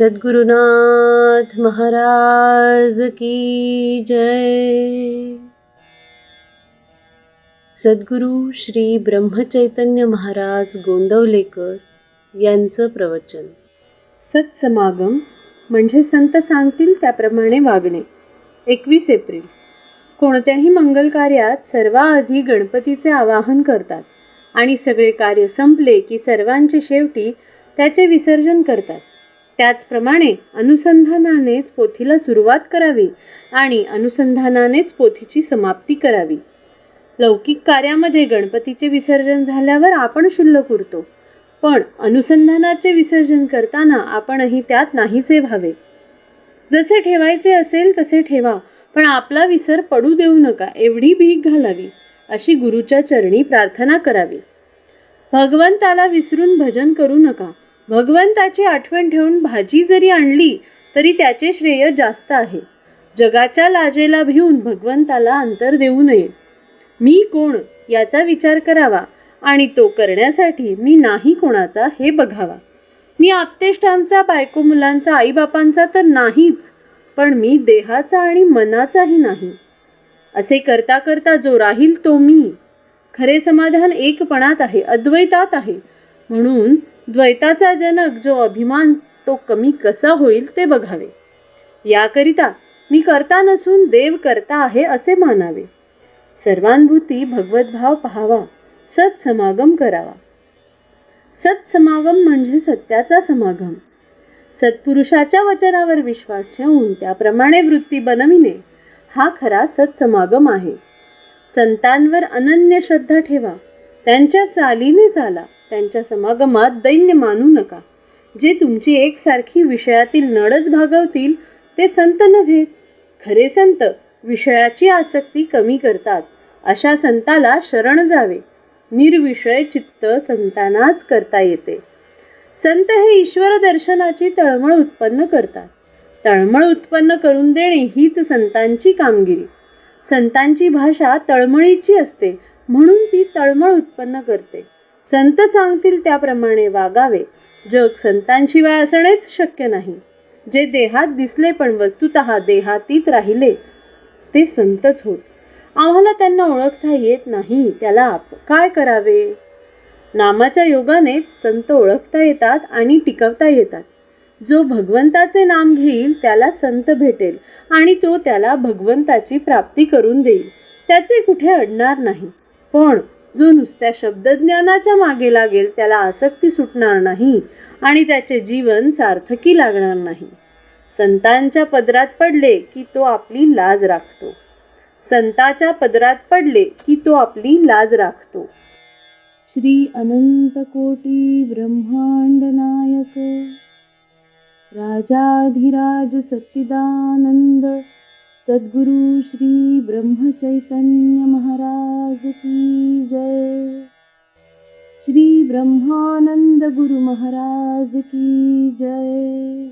सद्गुरुनाथ महाराज की जय। सद्गुरू श्री ब्रह्मचैतन्य महाराज गोंदवलेकर यांचं प्रवचन। सत्समागम म्हणजे संत सांगतील त्याप्रमाणे वागणे। एकवीस एप्रिल। कोणत्याही मंगल कार्यात सर्वाआधी गणपतीचे आवाहन करतात आणि सगळे कार्य संपले की सर्वांचे शेवटी त्याचे विसर्जन करतात। त्याचप्रमाणे अनुसंधानानेच पोथीला सुरुवात करावी आणि अनुसंधानानेच पोथीची समाप्ती करावी. लौकिक कार्यामध्ये गणपतीचे विसर्जन झाल्यावर आपण शिल्लक उरतो पण अनुसंधानाचे विसर्जन करताना आपणही त्यात नाहीसे व्हावे. जसे ठेवायचे असेल तसे ठेवा पण आपला विसर पडू देऊ नका एवढी भीक घालावी अशी गुरुच्या चरणी प्रार्थना करावी. भगवंताला विसरून भजन करू नका भगवंताची आठवण ठेवून भाजी जरी आणली तरी त्याचे श्रेय जास्त आहे. जगाच्या लाजेला भिवून भगवंताला अंतर देऊ नये. मी कोण याचा विचार करावा आणि तो करण्यासाठी मी नाही कोणाचा हे बघावा. मी आपतेष्टांचा बायको मुलांचा आईबापांचा तर नाहीच पण मी देहाचा आणि मनाचाही नाही. असे करता करता जो राहील तो मी. खरे समाधान एकपणात आहे अद्वैतात आहे. म्हणून द्वैताचा जनक जो अभिमान तो कमी कसा होईल ते बघावे. याकरिता मी करता नसून देव करता आहे असे मानावे. सर्वानुभूती भगवद्भाव पहावा सत्समागम करावा. सत्समागम म्हणजे सत्याचा समागम. सत्पुरुषाच्या वचनावर विश्वास ठेवून त्याप्रमाणे वृत्ती बनविणे हा खरा सत्समागम आहे. संतांवर अनन्य श्रद्धा ठेवा त्यांच्या चालीने चाला. त्यांच्या समागमात दैन्य मानू नका. जे तुमची एकसारखी विषयातील नडच भागवतील ते संत नव्हेत खरे संत विषयाची आसक्ती कमी करतात अशा संताला शरण जावे. निर्विषय चित्त संतांनाच करता येते. संत हे ईश्वर दर्शनाची तळमळ उत्पन्न करतात. तळमळ उत्पन्न करून देणे हीच संतांची कामगिरी. संतांची भाषा तळमळीची असते म्हणून ती तळमळ उत्पन्न करते. संत सांगतील त्याप्रमाणे वागावे. जग संतांशिवाय असणेच शक्य नाही. जे देहात दिसले पण वस्तुत देहातीत राहिले ते संतच होत. आम्हाला त्यांना ओळखता येत नाही त्याला आप काय करावे? नामाच्या योगानेच संत ओळखता येतात आणि टिकवता येतात. जो भगवंताचे नाम घेईल त्याला संत भेटेल आणि तो त्याला भगवंताची प्राप्ती करून देईल. त्याचे कुठे अडणार नाही. पण जो नुसत्या शब्दज्ञानाच्या मागे लागेल त्याला आसक्ती सुटणार नाही आणि त्याचे जीवन सार्थकी लागणार नाही. संतांच्या पदरात पडले की तो आपली लाज राखतो. संताच्या पदरात पडले की तो आपली लाज राखतो. श्री अनंत कोटी ब्रह्मांड नायक राजाधिराज सच्चिदानंद सद्गुरु श्री ब्रह्मचैतन्य महाराज की जय। श्री ब्रह्मानंद गुरु महाराज की जय।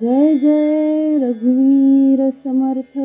जय जय रघुवीर समर्थ